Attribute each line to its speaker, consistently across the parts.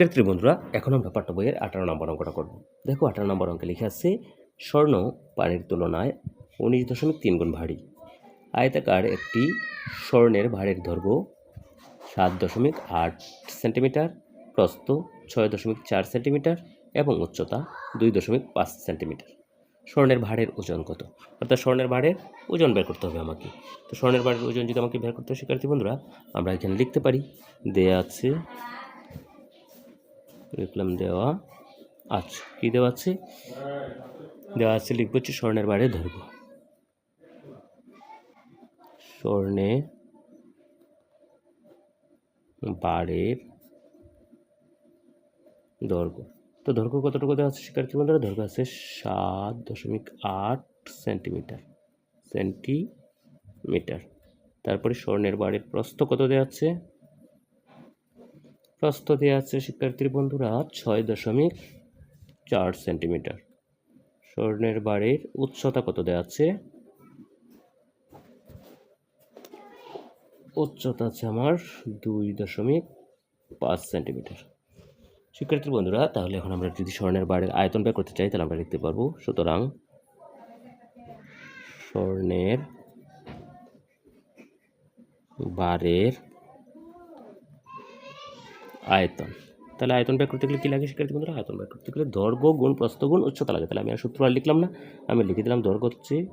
Speaker 1: শিক্ষার্থী বন্ধুরা, এখন আমরা পাঠ্য বইয়ের আঠারো নম্বর অঙ্কটা করব। দেখো, আঠারো নম্বর অঙ্কে লিখে আছে, স্বর্ণ পানির তুলনায় উনিশ দশমিক তিন গুণ ভারী। আয়তাকার একটি স্বর্ণের ভারের দৈর্ঘ্য সাত দশমিক আট সেন্টিমিটার, প্রস্থ ছয় দশমিক চার সেন্টিমিটার এবং উচ্চতা দুই দশমিক পাঁচ সেন্টিমিটার। স্বর্ণের ভারের ওজন কত? অর্থাৎ স্বর্ণের ভারের ওজন বের করতে হবে আমাকে। তো স্বর্ণের ভারের ওজন যদি আমাকে বের করতে হয়, শিক্ষার্থী বন্ধুরা, আমরা এখানে লিখতে পারি, দেয়া আছে লিখলাম দেওয়া আচ্ছা কী দেওয়া আছে? দেওয়া আছে লিখব হচ্ছে স্বর্ণের বারে ধরব। স্বর্ণে বারের দৈর্ঘ্য তো দৈর্ঘ্য কতটুকু দেওয়া আছে শিকার শিক্ষার্থী বন্ধুরা? দৈর্ঘ্য আছে সাত দশমিক আট সেন্টিমিটার। সেন্টিমিটার। তারপরে স্বর্ণের বারের প্রস্থ কত দেওয়া আছে? দেওয়া আছে, শিক্ষার্থীর বন্ধুরা, ছয় দশমিক চার সেন্টিমিটার। স্বর্ণের বারের উচ্চতা কত দেওয়া আছে? উচ্চতা আছে আমার দুই দশমিক পাঁচ সেন্টিমিটার। শিক্ষার্থীর বন্ধুরা, তাহলে এখন আমরা যদি স্বর্ণের বারের আয়তন বের করতে চাই, তাহলে আমরা লিখতে পারব, সুতরাং স্বর্ণের বারের আয়তন। তাহলে আয়তন বের করতে গেলে কী লাগে শিক্ষার্থী বন্ধুরা? আয়তন বের করতে গেলে দৈর্ঘ্য, গুণ, প্রস্থ, গুণ, উচ্চতা লাগে। তাহলে আমি আর সূত্র আর লিখলাম না। আমি লিখে দিলাম দৈর্ঘ্য হচ্ছে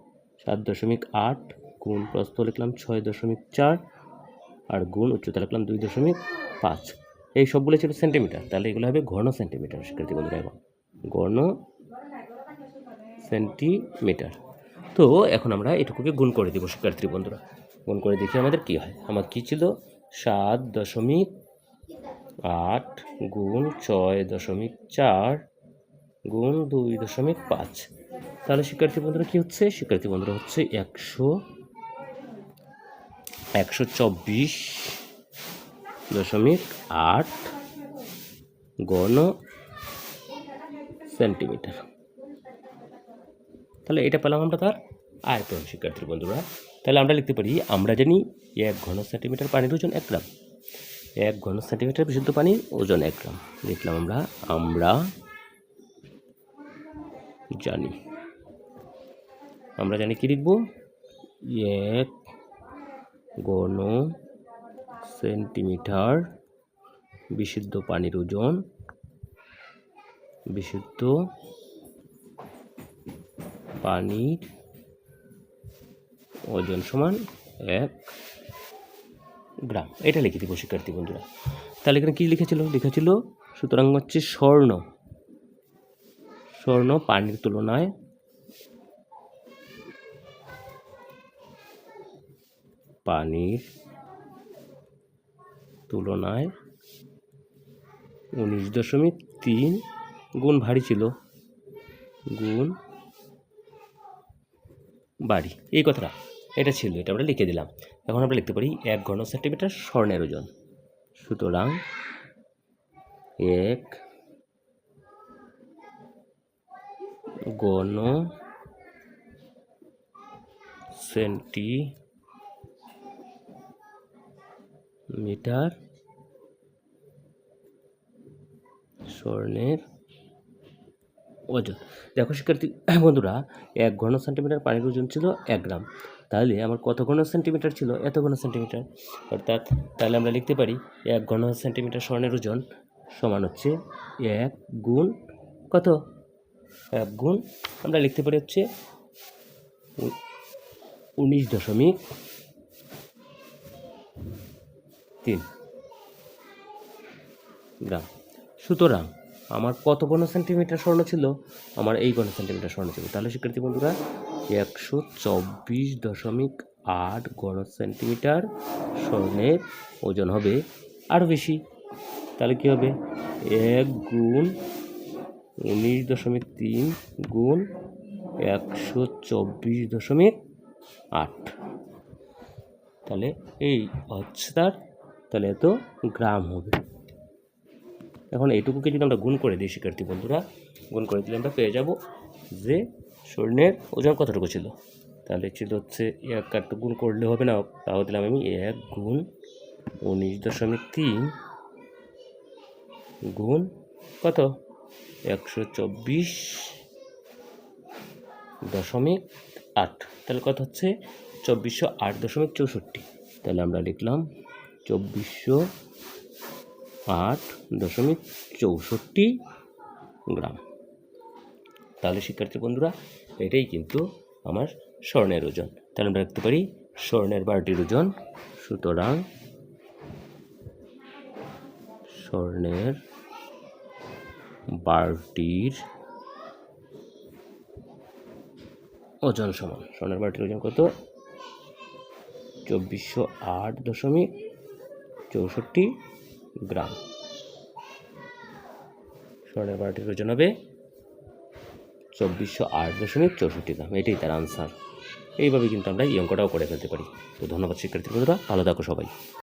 Speaker 1: সাত দশমিক আট, গুণ, প্রস্থ লিখলাম ছয় দশমিক চার, আর গুণ, উচ্চতা লিখলাম দুই দশমিক পাঁচ। এই সবগুলো ছিল সেন্টিমিটার। তাহলে এগুলো হবে ঘন সেন্টিমিটার শিক্ষার্থী বন্ধুরা এখন। ঘন সেন্টিমিটার। তো এখন আমরা এটুকুকে গুণ করে দিব শিক্ষার্থী বন্ধুরা। গুণ করে দেখি আমাদের কি হয়। আমার কি ছিল? সাত দশমিক আট গুণ ছয় দশমিক চার গুণ দুই দশমিক পাঁচ। তাহলে শিক্ষার্থী বন্ধুরা কী হচ্ছে? শিক্ষার্থী বন্ধুরা হচ্ছে একশো একশো চব্বিশ দশমিক আট গণ সেন্টিমিটার। তাহলে এটা পেলাম আমরা তার আয়তন, শিক্ষার্থী বন্ধুরা। তাহলে আমরা লিখতে পারি, আমরা জানি এক ঘন সেন্টিমিটার পানির ওজন এক গ্রাম। এক ঘন সেন্টিমিটার বিশুদ্ধ পানির ওজন এক গ্রাম। লিখলাম আমরা আমরা জানি। আমরা জানি কি লিখব? এক ঘন সেন্টিমিটার বিশুদ্ধ পানির ওজন, বিশুদ্ধ পানির ওজন সমান এক গ্রাম। এটা লিখে দিব, শিক্ষার্থী বন্ধুরা। তাহলে এখানে কী লিখেছিল? লিখেছিল, সুতরাং হচ্ছে স্বর্ণ। স্বর্ণ পানির তুলনায় পানির তুলনায় উনিশ দশমিক তিন গুণ ভারী ছিল। গুণ বাড়ি এই কথাটা। এটা ছিল, এটা আমরা লিখে দিলাম। এখন আমরা লিখতে পারি এক ঘন সেন্টিমিটার স্বর্ণের ওজন। সুতরাং এক ঘন সেন্টিমিটার স্বর্ণের ওজন। দেখো শিক্ষার্থী, বন্ধুরা, এক ঘন সেন্টিমিটার পানির ওজন ছিল এক গ্রাম। তাহলে আমার কত ঘন সেন্টিমিটার ছিল? এত ঘন সেন্টিমিটার অর্থাৎ তাহলে আমরা লিখতে পারি এক ঘন সেন্টিমিটার স্বর্ণের ওজন সমান হচ্ছে এক গুণ কত? এক গুণ আমরা লিখতে পারি হচ্ছে উনিশ দশমিক তিন গ্রাম। সুতরাং আমার কত ঘন সেন্টিমিটার স্বর্ণ ছিল? আমার এই ঘন সেন্টিমিটার স্বর্ণ ছিল। তাহলে শিক্ষার্থী বন্ধুরা, একশো চব্বিশ দশমিক আট ঘন সেন্টিমিটার স্বর্ণের ওজন হবে আরও বেশি। তাহলে কী হবে? এক গুণ উনিশ দশমিক তিন গুণ একশো চব্বিশ দশমিক আট। তাহলে এই হচ্ছে তার তাহলে এত গ্রাম হবে। এখন এইটুকুকে যদি আমরা গুণ করে দিই, শিক্ষার্থী বন্ধুরা, গুণ করে দিলে আমরা পেয়ে যাব যে স্বর্ণের ওজন কতটুকু ছিল? তাহলে ছিল হচ্ছে এক আর গুণ করলে হবে না, তাও দিলাম আমি এক গুণ উনিশ দশমিক তিন গুণ কত? একশো চব্বিশ দশমিক আট। তাহলে কত হচ্ছে? চব্বিশশো আট দশমিক চৌষট্টি। তাহলে আমরা লিখলাম চব্বিশশো আট দশমিক চৌষট্টি গ্রাম। তাহলে শিক্ষার্থী বন্ধুরা, এটাই কিন্তু আমার স্বর্ণের ওজন। তাহলে আমরা রাখতে পারি স্বর্ণের বারটির ওজন। সুতরাং স্বর্ণের বারটির ওজন সমান। স্বর্ণের বারটির ওজন কত? চব্বিশশো আট দশমিক চৌষট্টি গ্রাম। স্বর্ণের বারটির ওজন হবে। চব্বিশশো আট দশমিক চৌষট্টি গ্রাম, এটাই তার আনসার এইভাবে কিন্তু আমরা এই অঙ্কটাও করে ফেলতে পারি। তো ধন্যবাদ শিক্ষার্থী বন্ধুরা, ভালো থাকো সবাই।